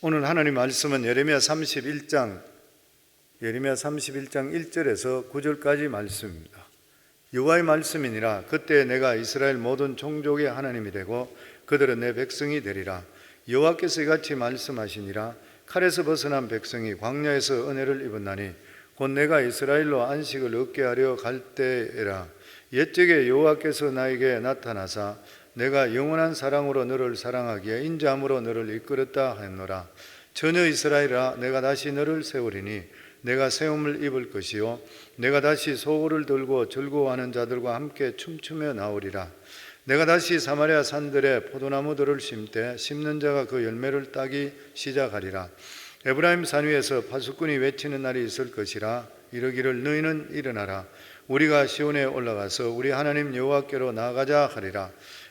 오늘 하나님 말씀은 예레미야 31장 예레미야 31장 1절에서 9절까지 말씀입니다. 여호와의 말씀이니라. 그때 내가 이스라엘 모든 종족의 하나님이 되고 그들은 내 백성이 되리라. 여호와께서 이같이 말씀하시니라. 칼에서 벗어난 백성이 광야에서 은혜를 입었나니 곧 내가 이스라엘로 안식을 얻게 하려 갈 때에라. 옛적에 여호와께서 나에게 나타나사 내가 영원한 사랑으로 너를 사랑하기에 인자함으로 너를 이끌었다 하였노라. 전혀 이스라엘아 내가 다시 너를 세우리니 내가 세움을 입을 것이요. 내가 다시 소고를 들고 즐거워하는 자들과 함께 춤추며 나오리라. 내가 다시 사마리아 산들에 포도나무들을 심되 심는 자가 그 열매를 따기 시작하리라. 에브라임 산 위에서 파수꾼이 외치는 날이 있을 것이라. 이르기를 너희는 일어나라. 우리가 시온에 올라가서 우리 하나님 여호와께로 나가자 하리라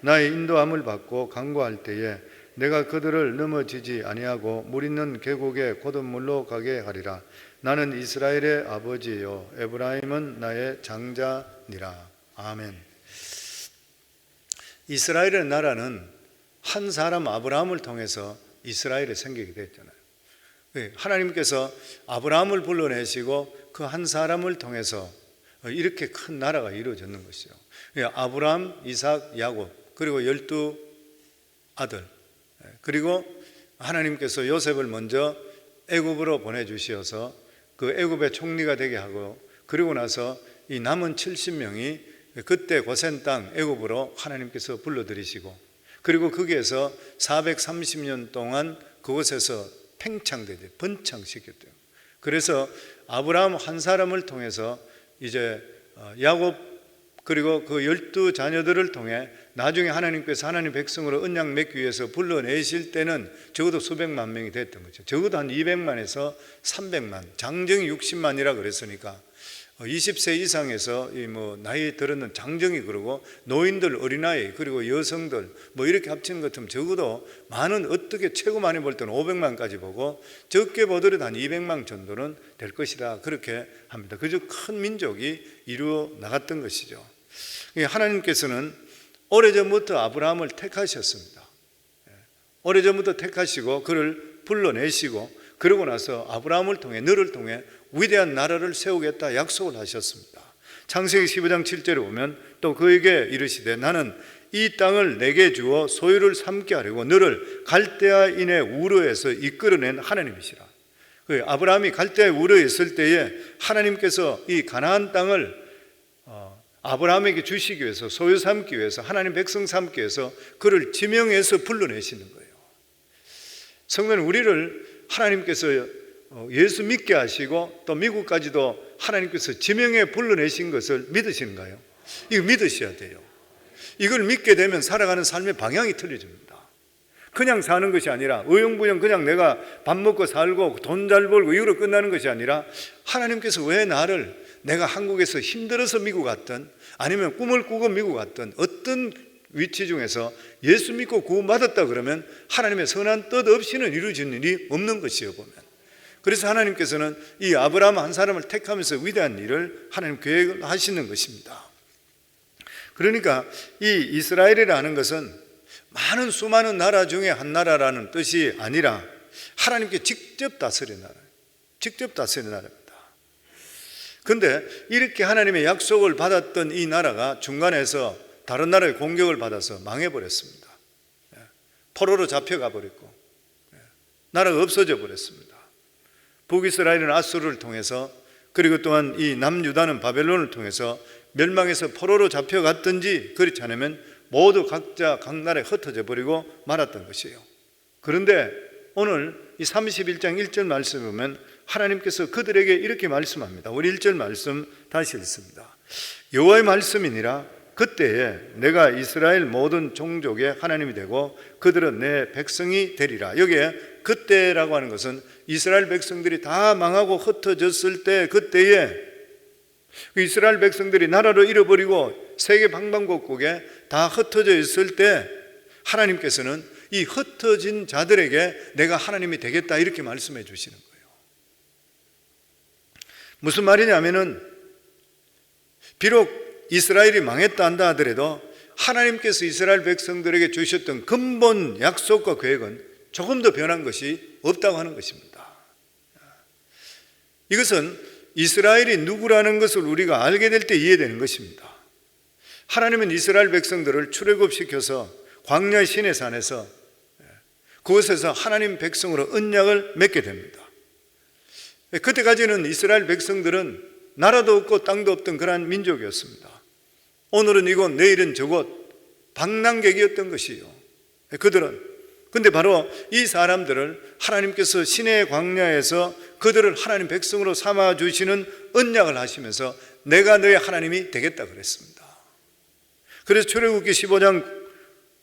나의 인도함을 받고 강구할 때에 내가 그들을 넘어지지 아니하고 물 있는 계곡에 곧은 가게 하리라 나는 이스라엘의 아버지요 에브라임은 나의 장자니라 아멘 이스라엘의 나라는 한 사람 아브라함을 통해서 이스라엘이 생기게 됐잖아요. 예, 하나님께서 아브라함을 불러내시고 그 한 사람을 통해서 이렇게 큰 나라가 이루어졌는 것이요. 예, 아브라함, 이삭, 야곱 그리고 열두 아들 예, 그리고 하나님께서 요셉을 먼저 애굽으로 보내주시어서 그 애굽의 총리가 되게 하고 그리고 나서 이 남은 70명이 그때 고센 땅 애굽으로 하나님께서 불러들이시고 그리고 거기에서 430년 동안 그곳에서 팽창되죠. 번창시켰대요. 그래서 아브라함 한 사람을 통해서 이제 어, 야곱 그리고 그 열두 자녀들을 통해 나중에 하나님께서 하나님 백성으로 언약 맺기 위해서 불러내실 때는 적어도 수백만 명이 됐던 거죠. 적어도 한 200만에서 300만, 장정이 60만이라 그랬으니까 20세 이상에서 이 뭐 나이 들었는 장정이 그러고 노인들 어린아이 그리고 여성들 뭐 이렇게 합치는 것 같으면 적어도 많은 어떻게 최고 많이 볼 때는 500만까지 보고 적게 보더라도 한 200만 정도는 될 것이다 그렇게 합니다. 그저 큰 민족이 이루어 나갔던 것이죠. 하나님께서는 오래전부터 아브라함을 택하셨습니다. 예. 오래전부터 택하시고 그를 불러내시고 그러고 나서 아브라함을 통해 너를 통해 위대한 나라를 세우겠다 약속을 하셨습니다. 창세기 15장 7절에 보면 또 그에게 이르시되 나는 이 땅을 내게 주어 소유를 삼게 하려고 너를 갈대아인의 우르에서 이끌어낸 하나님이시라. 그 아브라함이 갈대아 우르에 있을 때에 하나님께서 이 가나안 땅을 어, 아브라함에게 주시기 위해서 소유 삼기 위해서 하나님 백성 삼기 위해서 그를 지명해서 불러내시는 거예요. 성도는 우리를 하나님께서 어, 예수 믿게 하시고 또 미국까지도 하나님께서 지명해 불러내신 것을 믿으시는가요? 이거 믿으셔야 돼요. 이걸 믿게 되면 살아가는 삶의 방향이 틀려집니다. 그냥 사는 것이 아니라 의용부영 그냥 내가 밥 먹고 살고 돈 잘 벌고 이거로 끝나는 것이 아니라 하나님께서 왜 나를 내가 한국에서 힘들어서 미국 갔든 아니면 꿈을 꾸고 미국 갔든 어떤 위치 중에서 예수 믿고 구원받았다 그러면 하나님의 선한 뜻 없이는 이루어지는 일이 없는 것이요 보면 그래서 하나님께서는 이 아브라함 한 사람을 택하면서 위대한 일을 하나님 계획을 하시는 것입니다. 그러니까 이 이스라엘이라는 것은 많은 수많은 나라 중에 한 나라라는 뜻이 아니라 하나님께 직접 다스린 나라, 직접 다스린 나라입니다. 근데 이렇게 하나님의 약속을 받았던 이 나라가 중간에서 다른 나라의 공격을 받아서 망해버렸습니다. 예. 포로로 잡혀가 버렸고, 예. 나라가 없어져 버렸습니다. 북이스라엘은 아수르를 통해서 그리고 또한 이 남유다는 바벨론을 통해서 멸망해서 포로로 잡혀갔든지 그렇지 않으면 모두 각자 각 나라에 흩어져 버리고 말았던 것이에요. 그런데 오늘 이 31장 1절 말씀 보면 하나님께서 그들에게 이렇게 말씀합니다. 우리 1절 말씀 다시 읽습니다. 여호와의 말씀이니라 그때에 내가 이스라엘 모든 종족의 하나님이 되고 그들은 내 백성이 되리라. 여기에 그때라고 하는 것은 이스라엘 백성들이 다 망하고 흩어졌을 때 그때에 그 이스라엘 백성들이 나라를 잃어버리고 세계 방방곡곡에 다 흩어져 있을 때 하나님께서는 이 흩어진 자들에게 내가 하나님이 되겠다 이렇게 말씀해 주시는 거예요. 무슨 말이냐면은 비록 이스라엘이 망했다 한다 하더라도 하나님께서 이스라엘 백성들에게 주셨던 근본 약속과 계획은 조금 더 변한 것이 없다고 하는 것입니다. 이것은 이스라엘이 누구라는 것을 우리가 알게 될 때 이해되는 것입니다. 하나님은 이스라엘 백성들을 출애굽시켜서 광야 신의 산에서 그곳에서 하나님 백성으로 언약을 맺게 됩니다. 그때까지는 이스라엘 백성들은 나라도 없고 땅도 없던 그러한 민족이었습니다. 오늘은 이곳, 내일은 저곳, 방랑객이었던 것이요. 그들은 근데 바로 이 사람들을 하나님께서 신의 광야에서 그들을 하나님 백성으로 삼아 주시는 언약을 하시면서 내가 너의 하나님이 되겠다 그랬습니다. 그래서 출애굽기 15장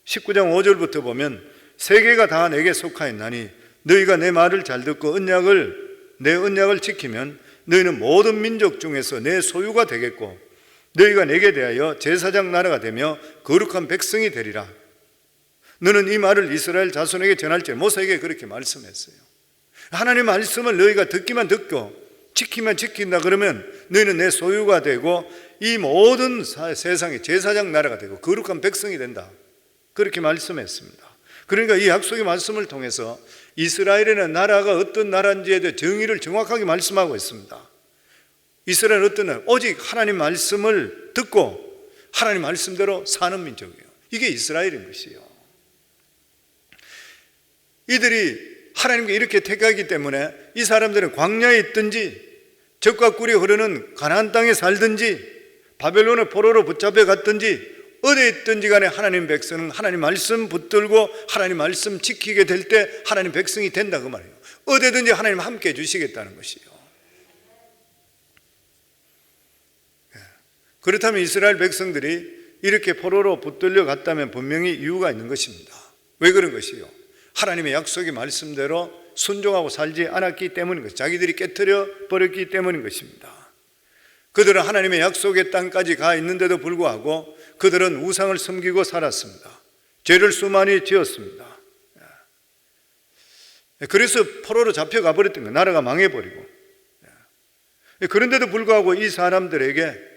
19장 5절부터 보면 세계가 다 내게 속하였나니 너희가 내 말을 잘 듣고 언약을 내 언약을 지키면 너희는 모든 민족 중에서 내 소유가 되겠고 너희가 내게 대하여 제사장 나라가 되며 거룩한 백성이 되리라. 너는 이 말을 이스라엘 자손에게 전할지 모세에게 그렇게 말씀했어요. 하나님 말씀을 너희가 듣기만 듣고 지키면 지킨다 그러면 너희는 내 소유가 되고 이 모든 세상의 제사장 나라가 되고 거룩한 백성이 된다. 그렇게 말씀했습니다. 그러니까 이 약속의 말씀을 통해서 이스라엘에는 나라가 어떤 나라인지에 대해 정의를 정확하게 말씀하고 있습니다. 이스라엘은 어떤 나라? 오직 하나님 말씀을 듣고 하나님 말씀대로 사는 민족이에요. 이게 이스라엘인 것이요. 이들이 하나님께 이렇게 택하기 때문에 이 사람들은 광야에 있든지 적과 꿀이 흐르는 가나안 땅에 살든지 바벨론의 포로로 붙잡혀 갔든지 어디에 있든지 간에 하나님 백성은 하나님 말씀 붙들고 하나님 말씀 지키게 될 때 하나님 백성이 된다 그 말이에요. 어디든지 하나님 함께 해주시겠다는 것이요. 예. 그렇다면 이스라엘 백성들이 이렇게 포로로 붙들려 갔다면 분명히 이유가 있는 것입니다. 왜 그런 것이요? 하나님의 약속의 말씀대로 순종하고 살지 않았기 때문인 것, 자기들이 깨뜨려 버렸기 때문인 것입니다. 그들은 하나님의 약속의 땅까지 가 있는데도 불구하고 그들은 우상을 섬기고 살았습니다. 죄를 수많이 지었습니다. 그래서 포로로 잡혀가 버렸던 거예요. 나라가 망해버리고. 그런데도 불구하고 이 사람들에게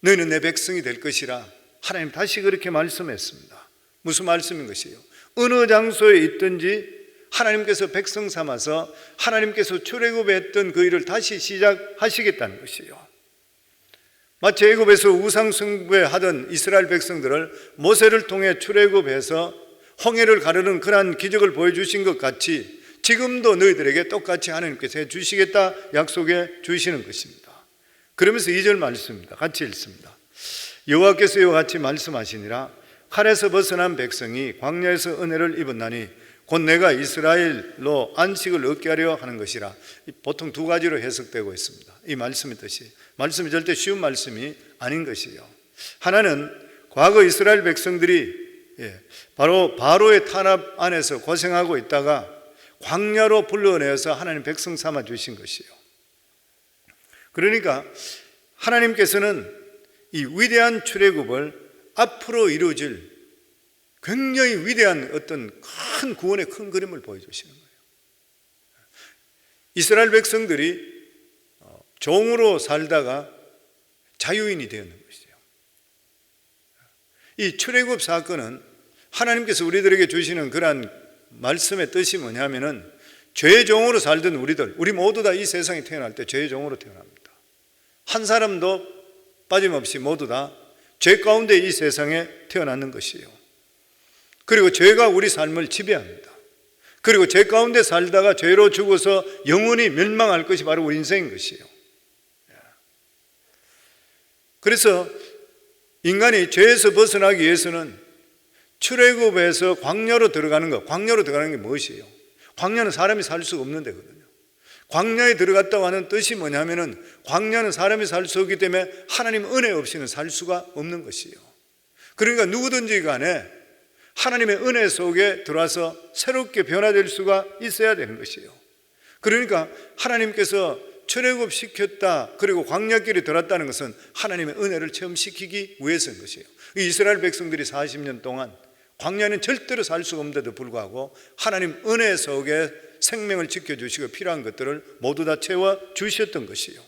너희는 내 백성이 될 것이라 하나님 다시 그렇게 말씀했습니다. 무슨 말씀인 것이에요? 어느 장소에 있든지 하나님께서 백성 삼아서 하나님께서 출애굽했던 그 일을 다시 시작하시겠다는 것이요. 마치 애굽에서 우상 숭배 하던 이스라엘 백성들을 모세를 통해 출애굽해서 홍해를 가르는 그러한 기적을 보여주신 것 같이 지금도 너희들에게 똑같이 하나님께서 해 주시겠다 약속해 주시는 것입니다. 그러면서 2절 말씀입니다. 같이 읽습니다. 여호와께서 이와 같이 말씀하시니라 칼에서 벗어난 백성이 광야에서 은혜를 입었나니 곧 내가 이스라엘로 안식을 얻게 하려 하는 것이라 보통 두 가지로 해석되고 있습니다. 이 말씀의 뜻이 말씀이 절대 쉬운 말씀이 아닌 것이요. 하나는 과거 이스라엘 백성들이 예, 바로 바로의 탄압 안에서 고생하고 있다가 광야로 불러내서 하나님 백성 삼아 주신 것이요. 그러니까 하나님께서는 이 위대한 출애굽을 앞으로 이루어질 굉장히 위대한 어떤 큰 구원의 큰 그림을 보여주시는 거예요. 이스라엘 백성들이 어, 종으로 살다가 자유인이 되었는 것이죠. 이 출애굽 사건은 하나님께서 우리들에게 주시는 그러한 말씀의 뜻이 뭐냐면은 죄의 종으로 살던 우리들, 우리 모두 다 이 세상에 태어날 때 죄의 종으로 태어납니다. 한 사람도 빠짐없이 모두 다 죄 가운데 이 세상에 태어났는 것이에요. 그리고 죄가 우리 삶을 지배합니다. 그리고 죄 가운데 살다가 죄로 죽어서 영원히 멸망할 것이 바로 우리 인생인 것이에요. 그래서 인간이 죄에서 벗어나기 위해서는 출애굽에서 광야로 들어가는 것, 광야로 들어가는 게 무엇이에요? 광야는 사람이 살 수 없는 데거든요. 광야에 들어갔다고 하는 뜻이 뭐냐면은 광야는 사람이 살 수 없기 때문에 하나님 은혜 없이는 살 수가 없는 것이에요. 그러니까 누구든지 간에 하나님의 은혜 속에 들어와서 새롭게 변화될 수가 있어야 되는 것이에요. 그러니까 하나님께서 출애굽 시켰다 그리고 광야길에 들었다는 것은 하나님의 은혜를 체험시키기 위해서인 것이에요. 이 이스라엘 백성들이 40년 동안 광야는 절대로 살 수가 없는데도 불구하고 하나님 은혜 속에 생명을 지켜주시고 필요한 것들을 모두 다 채워 주셨던 것이에요.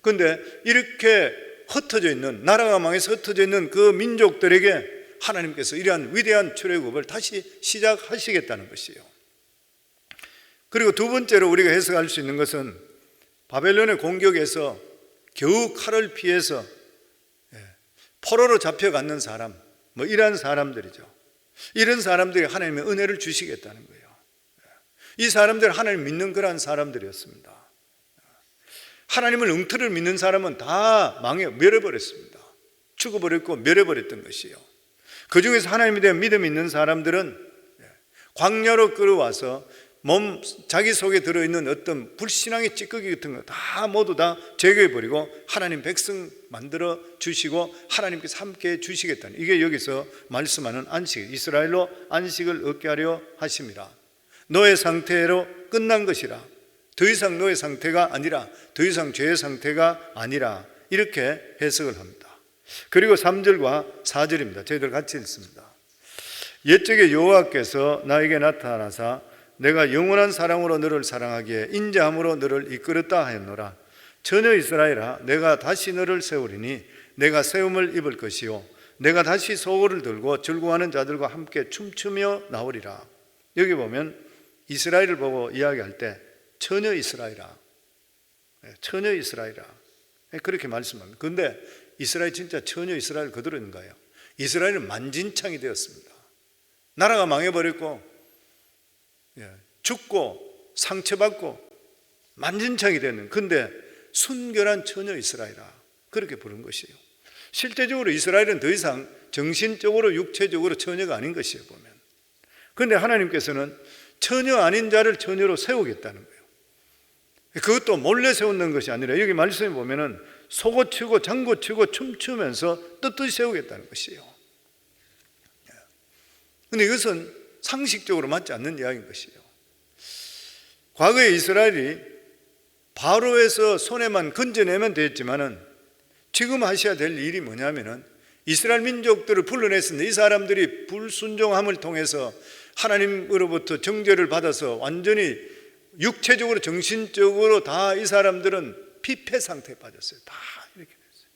그런데 이렇게 흩어져 있는 나라가 망해서 흩어져 있는 그 민족들에게 하나님께서 이러한 위대한 출애굽을 다시 시작하시겠다는 것이에요. 그리고 두 번째로 우리가 해석할 수 있는 것은 바벨론의 공격에서 겨우 칼을 피해서 예, 포로로 잡혀갔는 사람, 뭐 이러한 사람들이죠. 이런 사람들이 하나님의 은혜를 주시겠다는 거예요. 이 사람들 하나님 믿는 그러한 사람들이었습니다. 하나님을 엉터리를 믿는 사람은 다 망해 멸해버렸습니다. 죽어버렸고 멸해버렸던 것이요. 그 중에서 하나님에 대한 믿음 있는 사람들은 광야로 끌어와서 몸 자기 속에 들어있는 어떤 불신앙의 찌꺼기 같은 거 다 모두 다 제거해 버리고 하나님 백성 만들어 주시고 하나님께서 함께 주시겠다는 이게 여기서 말씀하는 안식 이스라엘로 안식을 얻게 하려 하심이라 너의 상태로 끝난 것이라 더 이상 너의 상태가 아니라 더 이상 죄의 상태가 아니라 이렇게 해석을 합니다. 그리고 3절과 4절입니다. 저희들 같이 읽습니다. 옛적에 여호와께서 나에게 나타나사 내가 영원한 사랑으로 너를 사랑하기에 인자함으로 너를 이끌었다 하였노라. 전혀 이스라엘아 내가 다시 너를 세우리니 내가 세움을 입을 것이요 내가 다시 소고를 들고 즐거워하는 자들과 함께 춤추며 나오리라. 여기 보면 이스라엘을 보고 이야기할 때 처녀 이스라엘아 예, 처녀 이스라엘아 예, 그렇게 말씀합니다. 그런데 이스라엘 진짜 처녀 이스라엘 그대로인가요? 이스라엘은 만진창이 되었습니다. 나라가 망해버렸고 예, 죽고 상처받고 만진창이 되는 근데 순결한 처녀 이스라엘아 그렇게 부른 것이에요. 실제적으로 이스라엘은 더 이상 정신적으로 육체적으로 처녀가 아닌 것이에요 보면. 그런데 하나님께서는 처녀 아닌 자를 처녀로 세우겠다는 거예요. 그것도 몰래 세우는 것이 아니라 여기 말씀에 보면은 속고치고 장고치고 춤추면서 떳떳이 세우겠다는 것이에요. 그런데 이것은 상식적으로 맞지 않는 이야기인 것이에요. 과거에 이스라엘이 바로에서 손에만 건져내면 됐지만은 지금 하셔야 될 일이 뭐냐면은 이스라엘 민족들을 불러냈습니다. 이 사람들이 불순종함을 통해서 하나님으로부터 정죄를 받아서 완전히 육체적으로 정신적으로 다 이 사람들은 피폐 상태에 빠졌어요. 다 이렇게 됐어요.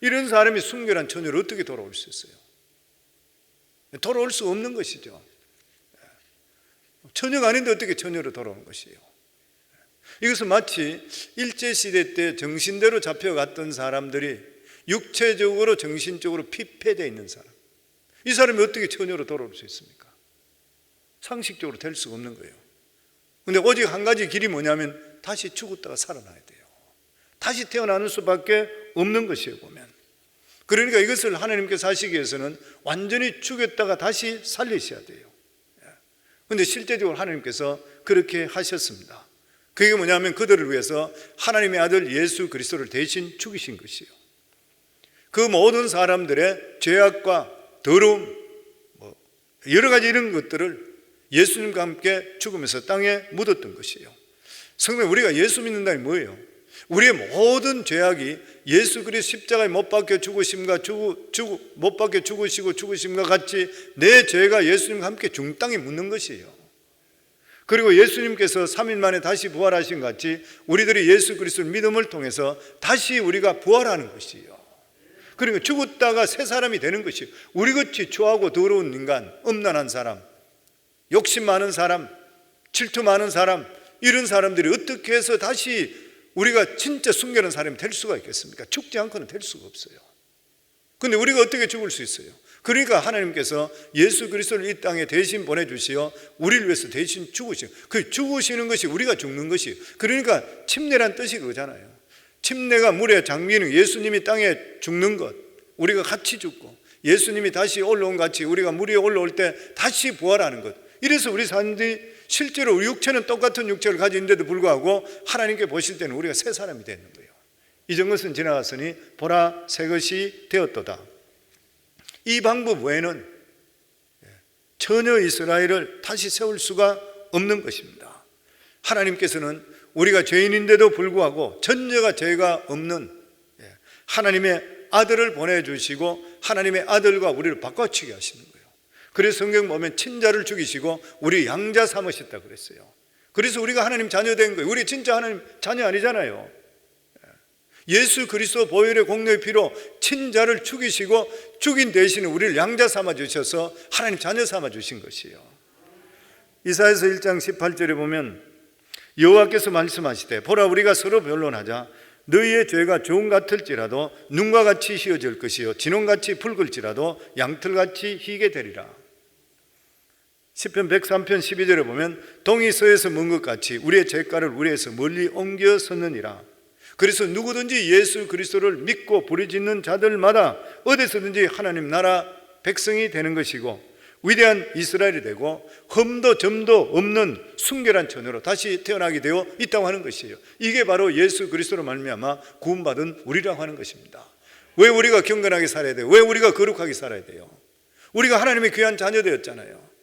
이런 사람이 순결한 처녀로 어떻게 돌아올 수 있어요? 돌아올 수 없는 것이죠. 처녀가 아닌데 어떻게 처녀로 돌아오는 것이에요? 이것은 마치 일제시대 때 정신대로 잡혀갔던 사람들이 육체적으로 정신적으로 피폐되어 있는 사람 이 사람이 어떻게 처녀로 돌아올 수 있습니까? 상식적으로 될 수가 없는 거예요 근데 오직 한 가지 길이 뭐냐면 다시 죽었다가 살아나야 돼요 다시 태어나는 수밖에 없는 것이에요 보면 그러니까 이것을 하나님께서 하시기 위해서는 완전히 죽였다가 다시 살리셔야 돼요 근데 실제적으로 하나님께서 그렇게 하셨습니다. 그게 뭐냐면 그들을 위해서 하나님의 아들 예수 그리스도를 대신 죽이신 것이요. 그 모든 사람들의 죄악과 더러움, 뭐 여러 가지 이런 것들을 예수님과 함께 죽으면서 땅에 묻었던 것이에요. 성도 우리가 예수 믿는다는 뭐예요? 우리의 모든 죄악이 예수 그리스도 십자가에 못 박혀 죽으심과 죽, 죽, 못 박혀 죽으시고 죽으심과 같이 내 죄가 예수님과 함께 중땅에 묻는 것이에요. 그리고 예수님께서 3일 만에 다시 부활하신 같이 우리들이 예수 그리스도를 믿음을 통해서 다시 우리가 부활하는 것이에요. 그러니까 죽었다가 새 사람이 되는 것이에요. 우리같이 추하고 더러운 인간, 음란한 사람, 욕심 많은 사람, 질투 많은 사람, 이런 사람들이 어떻게 해서 다시 우리가 진짜 순결한 사람이 될 수가 있겠습니까? 죽지 않고는 될 수가 없어요. 근데 우리가 어떻게 죽을 수 있어요? 그러니까 하나님께서 예수 그리스도를 이 땅에 대신 보내주시어 우리를 위해서 대신 죽으시고 그 죽으시는 것이 우리가 죽는 것이 그러니까 침례란 뜻이 그거잖아요. 침례가 물의 장미는 예수님이 땅에 죽는 것 우리가 같이 죽고 예수님이 다시 올라온 같이 우리가 물 위에 올라올 때 다시 부활하는 것 이래서 우리 사람들이 실제로 우리 육체는 똑같은 육체를 가지는데도 불구하고 하나님께 보실 때는 우리가 새 사람이 되는 거예요. 이전 것은 지나갔으니 보라 새 것이 되었도다. 이 방법 외에는 전혀 이스라엘을 다시 세울 수가 없는 것입니다. 하나님께서는 우리가 죄인인데도 불구하고 전혀가 죄가 없는 예, 하나님의 아들을 보내주시고 하나님의 아들과 우리를 바꿔치게 하시는 거예요. 그래서 성경 보면 친자를 죽이시고 우리 양자 삼으셨다 그랬어요. 그래서 우리가 하나님 자녀 된 거예요. 우리 진짜 하나님 자녀 아니잖아요. 예수 그리스도 보혈의 공로의 피로 친자를 죽이시고 죽인 대신에 우리를 양자 삼아 주셔서 하나님 자녀 삼아 주신 것이에요. 이사에서 1장 18절에 보면 여호와께서 말씀하시되 보라 우리가 서로 변론하자 너희의 죄가 종 같을지라도 눈과 같이 휘어질 것이요 진홍같이 붉을지라도 양털같이 희게 되리라. 10편 103편 12절에 보면 동이 서에서 먼 것 같이 우리의 죄가를 우리에서 멀리 옮겨 섰느니라. 그래서 누구든지 예수 그리스도를 믿고 부르짖는 자들마다 어디서든지 하나님 나라 백성이 되는 것이고 위대한 이스라엘이 되고 흠도 점도 없는 순결한 천으로 다시 태어나게 되어 있다고 하는 것이에요. 이게 바로 예수 그리스도로 말미암아 구원받은 우리라고 하는 것입니다. 왜 우리가 경건하게 살아야 돼요? 왜 우리가 거룩하게 살아야 돼요? 우리가 하나님의 귀한 자녀 되었잖아요.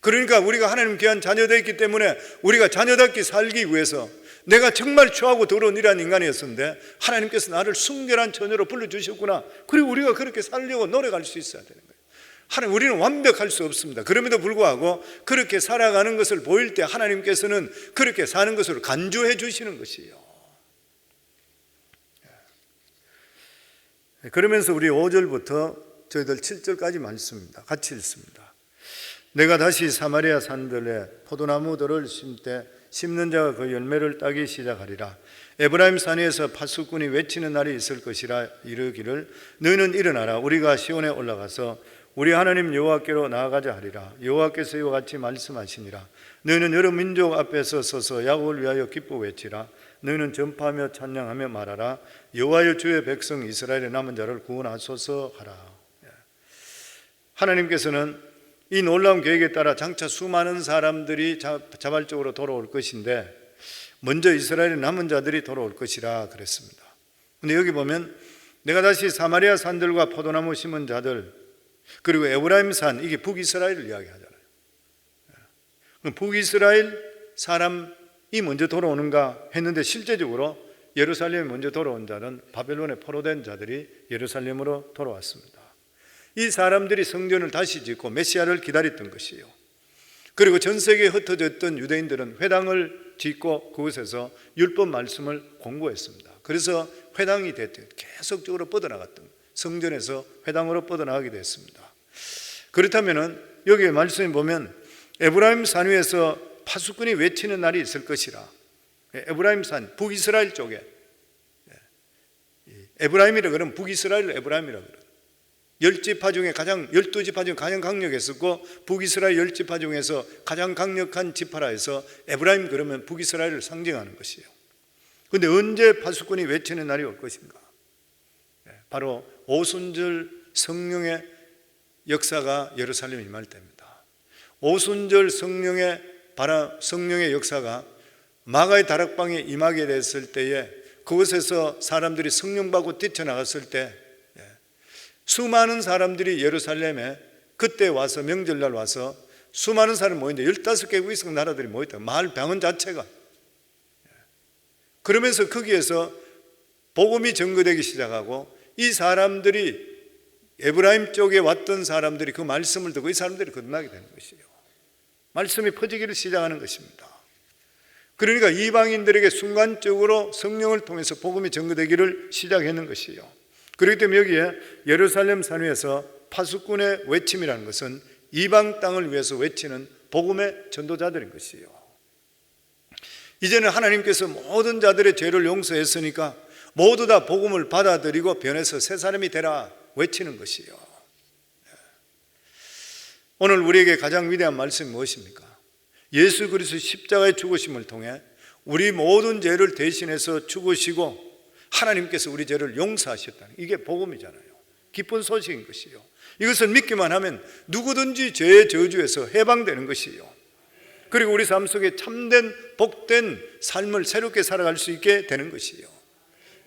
그러니까 우리가 하나님 귀한 자녀 되었기 때문에 우리가 자녀답게 살기 위해서 내가 정말 추하고 더러운 이러한 인간이었는데 하나님께서 나를 순결한 처녀로 불러주셨구나. 그리고 우리가 그렇게 살려고 노력할 수 있어야 되는 거예요. 하나님 우리는 완벽할 수 없습니다. 그럼에도 불구하고 그렇게 살아가는 것을 보일 때 하나님께서는 그렇게 사는 것으로 간주해 주시는 것이에요. 그러면서 우리 5절부터 저희들 7절까지 말씀입니다. 같이 읽습니다. 내가 다시 사마리아 산들에 포도나무들을 심때 심는 자가 그 열매를 따기 시작하리라. 에브라임 산에서 파수꾼이 외치는 날이 있을 것이라 이르기를 너희는 일어나라 우리가 시온에 올라가서 우리 하나님 여호와께로 나아가자 하리라. 여호와께서 이와 같이 말씀하시니라. 너희는 여러 민족 앞에서 서서 야곱을 위하여 기뻐 외치라. 너희는 전파하며 찬양하며 말하라. 여호와여 주의 백성 이스라엘의 남은 자를 구원하소서 하라. 예. 하나님께서는 이 놀라운 계획에 따라 장차 수많은 사람들이 자발적으로 돌아올 것인데 먼저 이스라엘의 남은 자들이 돌아올 것이라 그랬습니다. 근데 여기 보면 내가 다시 사마리아 산들과 포도나무 심은 자들 그리고 에브라임 산 이게 북이스라엘을 이야기하잖아요. 북이스라엘 사람이 먼저 돌아오는가 했는데 실제적으로 예루살렘에 먼저 돌아온 자는 바벨론에 포로된 자들이 예루살렘으로 돌아왔습니다. 이 사람들이 성전을 다시 짓고 메시아를 기다렸던 것이에요. 그리고 전 세계에 흩어졌던 유대인들은 회당을 짓고 그곳에서 율법 말씀을 공부했습니다. 그래서 회당이 됐죠. 계속적으로 뻗어나갔던 성전에서 회당으로 뻗어나가게 됐습니다. 그렇다면은 여기 말씀에 보면 에브라임 산 위에서 파수꾼이 외치는 날이 있을 것이라. 에브라임 산 북이스라엘 쪽에 에브라임이라 그러면 북이스라엘 에브라임이라 그래요. 열 지파 중에 가장 열두 지파 중에 가장 강력했었고 북이스라엘 열 지파 중에서 가장 강력한 지파라 해서 에브라임 그러면 북이스라엘을 상징하는 것이에요. 그런데 언제 파수꾼이 외치는 날이 올 것인가? 예, 바로 오순절 성령의 역사가 예루살렘에 임할 때입니다. 오순절 성령의 바람, 성령의 역사가 마가의 다락방에 임하게 됐을 때에 그곳에서 사람들이 성령 받고 뛰쳐나갔을 때 수많은 사람들이 예루살렘에 그때 와서 명절날 와서 수많은 사람이 모인데 15개국 이상 나라들이 모였다. 마을 병원 자체가. 그러면서 거기에서 복음이 전거되기 시작하고 이 사람들이 에브라임 쪽에 왔던 사람들이 그 말씀을 듣고 이 사람들이 거듭나게 되는 것이에요. 말씀이 퍼지기를 시작하는 것입니다. 그러니까 이방인들에게 순간적으로 성령을 통해서 복음이 전거되기를 시작했는 것이에요. 그렇기 때문에 여기에 예루살렘 산 위에서 파수꾼의 외침이라는 것은 이방 땅을 위해서 외치는 복음의 전도자들인 것이에요. 이제는 하나님께서 모든 자들의 죄를 용서했으니까 모두 다 복음을 받아들이고 변해서 새 사람이 되라 외치는 것이에요. 오늘 우리에게 가장 위대한 말씀이 무엇입니까? 예수 그리스도 십자가의 죽으심을 통해 우리 모든 죄를 대신해서 죽으시고 하나님께서 우리 죄를 용서하셨다는 이게 복음이잖아요. 기쁜 소식인 것이요. 이것을 믿기만 하면 누구든지 죄의 저주에서 해방되는 것이요. 그리고 우리 삶 속에 참된 복된 삶을 새롭게 살아갈 수 있게 되는 것이요.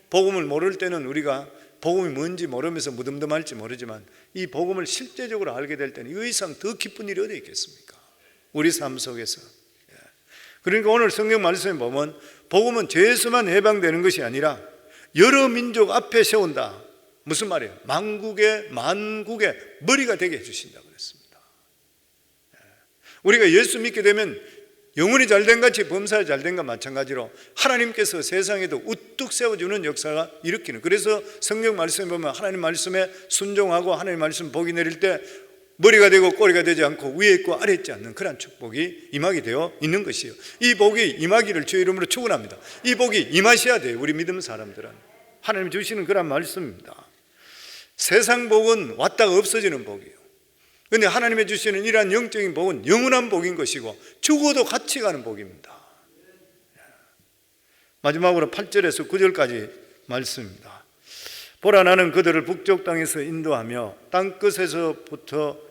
복음을 모를 때는 우리가 복음이 뭔지 모르면서 무덤덤할지 모르지만 이 복음을 실제적으로 알게 될 때는 이 이상 더 기쁜 일이 어디 있겠습니까? 우리 삶 속에서. 예. 그러니까 오늘 성경 말씀에 보면 복음은 죄에서만 해방되는 것이 아니라 여러 민족 앞에 세운다. 무슨 말이에요? 만국의 만국의 머리가 되게 해주신다 그랬습니다. 예. 우리가 예수 믿게 되면 영혼이 잘된 같이 범사에 잘된 것 마찬가지로 하나님께서 세상에도 우뚝 세워주는 역사가 일으키는 그래서 성경 말씀에 보면 하나님 말씀에 순종하고 하나님 말씀 복이 내릴 때 머리가 되고 꼬리가 되지 않고 위에 있고 아래 있지 않는 그러한 축복이 임하게 되어 있는 것이요. 이 복이 임하기를 주의 이름으로 축원합니다. 이 복이 임하셔야 돼요 우리 믿음 사람들은. 하나님 주시는 그런 말씀입니다. 세상 복은 왔다가 없어지는 복이에요. 근데 하나님의 주시는 이러한 영적인 복은 영원한 복인 것이고 죽어도 같이 가는 복입니다. 마지막으로 8절에서 9절까지 말씀입니다. 보라 나는 그들을 북쪽 땅에서 인도하며 땅 끝에서부터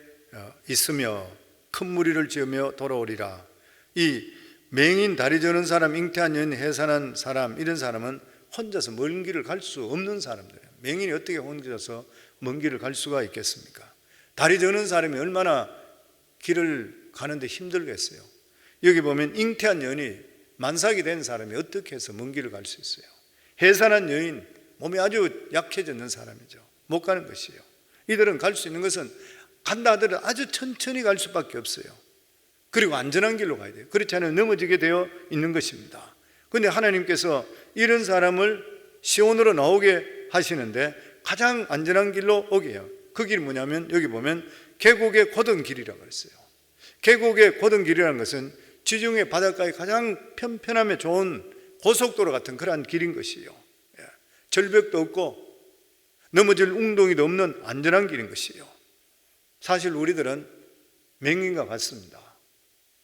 있으며 큰 무리를 지으며 돌아오리라. 이 맹인 다리 저는 사람, 잉태한 여인, 해산한 사람 이런 사람은 혼자서 먼 길을 갈 수 없는 사람들이에요. 맹인이 어떻게 혼자서 먼 길을 갈 수가 있겠습니까? 다리 저는 사람이 얼마나 길을 가는데 힘들겠어요. 여기 보면 잉태한 여인이 만삭이 된 사람이 어떻게 해서 먼 길을 갈 수 있어요? 해산한 여인, 몸이 아주 약해졌는 사람이죠. 못 가는 것이에요. 이들은 갈 수 있는 것은 간다 하더라도 아주 천천히 갈 수밖에 없어요. 그리고 안전한 길로 가야 돼요. 그렇지 않으면 넘어지게 되어 있는 것입니다. 근데 하나님께서 이런 사람을 시온으로 나오게 하시는데 가장 안전한 길로 오게 해요. 그 길이 뭐냐면 여기 보면 계곡의 고든 길이라고 그랬어요. 계곡의 고든 길이라는 것은 지중해 바닷가에 가장 편편함에 좋은 고속도로 같은 그러한 길인 것이에요. 예. 절벽도 없고 넘어질 웅덩이도 없는 안전한 길인 것이에요. 사실 우리들은 맹인과 같습니다.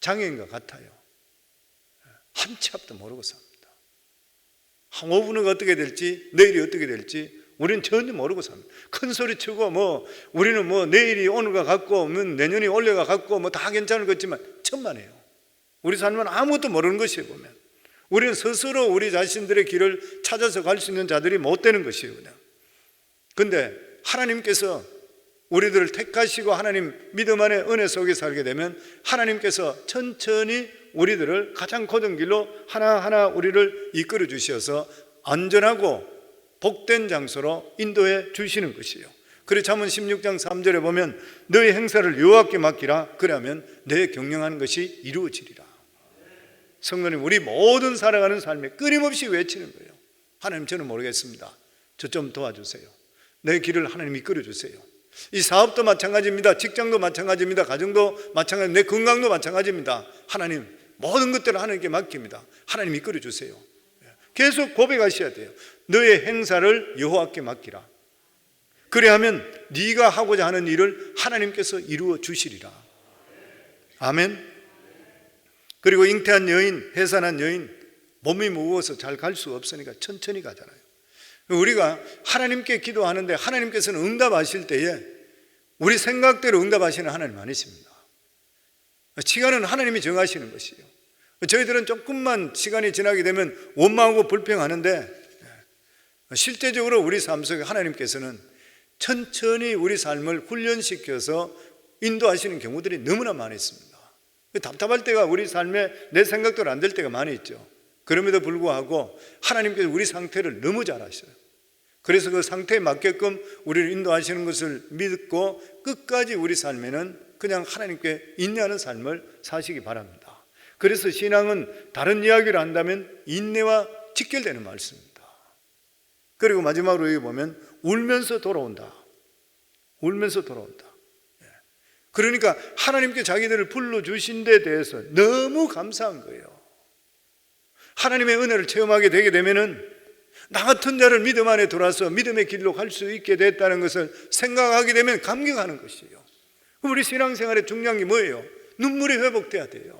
장애인과 같아요. 예. 한치 앞도 모르고 삽니다. 한 5분은 어떻게 될지, 내일이 어떻게 될지 우리는 전혀 모르고 삽니다. 큰 소리 치고 뭐 우리는 뭐 내일이 오늘과 같고 뭐 내년이 올해가 같고 뭐 다 괜찮을 것 같지만 천만에요. 우리 삶은 아무것도 모르는 것이에요 보면. 우리는 스스로 우리 자신들의 길을 찾아서 갈 수 있는 자들이 못 되는 것이에요 그냥. 근데 하나님께서 우리들을 택하시고 하나님 믿음 안에 은혜 속에 살게 되면 하나님께서 천천히 우리들을 가장 고든 길로 하나하나 우리를 이끌어 주셔서 안전하고 복된 장소로 인도해 주시는 것이에요. 그래 잠언 16장 3절에 보면 너의 행사를 여호와께 맡기라 그러면 내 경영하는 것이 이루어지리라. 성도님 우리 모든 살아가는 삶에 끊임없이 외치는 거예요. 하나님 저는 모르겠습니다. 저 좀 도와주세요. 내 길을 하나님 이끌어 주세요. 이 사업도 마찬가지입니다. 직장도 마찬가지입니다. 가정도 마찬가지, 내 건강도 마찬가지입니다. 하나님 모든 것들을 하나님께 맡깁니다. 하나님 이끌어 주세요. 계속 고백하셔야 돼요. 너의 행사를 여호와께 맡기라. 그래야면 네가 하고자 하는 일을 하나님께서 이루어 주시리라. 아멘. 그리고 잉태한 여인, 해산한 여인, 몸이 무거워서 잘 갈 수 없으니까 천천히 가잖아요. 우리가 하나님께 기도하는데 하나님께서는 응답하실 때에 우리 생각대로 응답하시는 하나님 아니십니다. 시간은 하나님이 정하시는 것이에요. 저희들은 조금만 시간이 지나게 되면 원망하고 불평하는데 실제적으로 우리 삶 속에 하나님께서는 천천히 우리 삶을 훈련시켜서 인도하시는 경우들이 너무나 많이 있습니다. 답답할 때가 우리 삶에 내 생각대로 안 될 때가 많이 있죠. 그럼에도 불구하고 하나님께서 우리 상태를 너무 잘 아셔요. 그래서 그 상태에 맞게끔 우리를 인도하시는 것을 믿고 끝까지 우리 삶에는 그냥 하나님께 인내하는 삶을 사시기 바랍니다. 그래서 신앙은 다른 이야기를 한다면 인내와 직결되는 말씀입니다. 그리고 마지막으로 여기 보면 울면서 돌아온다. 울면서 돌아온다. 예. 그러니까 하나님께 자기들을 불러주신 데 대해서 너무 감사한 거예요. 하나님의 은혜를 체험하게 되게 되면은 나 같은 자를 믿음 안에 들어와서 믿음의 길로 갈 수 있게 됐다는 것을 생각하게 되면 감격하는 것이에요. 우리 신앙생활의 중요한 게 뭐예요? 눈물이 회복돼야 돼요.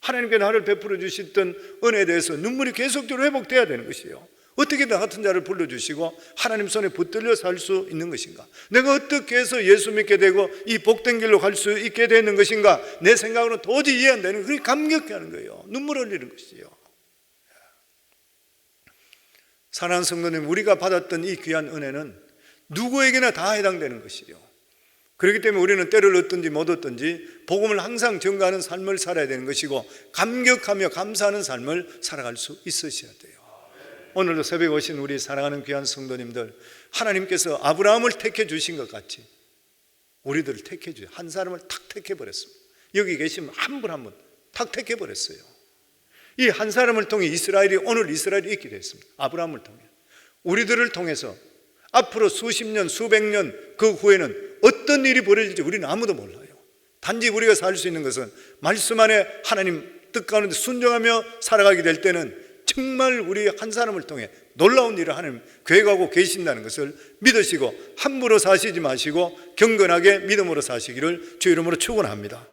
하나님께 나를 베풀어 주셨던 은혜에 대해서 눈물이 계속적으로 회복돼야 되는 것이에요. 어떻게 나 같은 자를 불러주시고 하나님 손에 붙들려 살 수 있는 것인가? 내가 어떻게 해서 예수 믿게 되고 이 복된 길로 갈 수 있게 되는 것인가? 내 생각으로는 도저히 이해 안 되는 그게 감격하는 거예요. 눈물 흘리는 것이요. 사랑하는 성도님, 우리가 받았던 이 귀한 은혜는 누구에게나 다 해당되는 것이요. 그렇기 때문에 우리는 때를 얻든지 못 얻든지 복음을 항상 전가하는 삶을 살아야 되는 것이고 감격하며 감사하는 삶을 살아갈 수 있으셔야 돼요. 오늘도 새벽에 오신 우리 사랑하는 귀한 성도님들 하나님께서 아브라함을 택해 주신 것 같이 우리들을 택해 주한 사람을 탁 택해 버렸습니다. 여기 계시면 한 분 한 분 탁 택해 버렸어요. 이 한 사람을 통해 이스라엘이 오늘 이스라엘이 있게 됐습니다. 아브라함을 통해 우리들을 통해서 앞으로 수십 년, 수백 년 그 후에는 어떤 일이 벌어질지 우리는 아무도 몰라요. 단지 우리가 살 수 있는 것은 말씀 안에 하나님 뜻 가운데 순종하며 살아가게 될 때는 정말 우리 한 사람을 통해 놀라운 일을 하나님 계획하고 계신다는 것을 믿으시고 함부로 사시지 마시고 경건하게 믿음으로 사시기를 주 이름으로 축원합니다.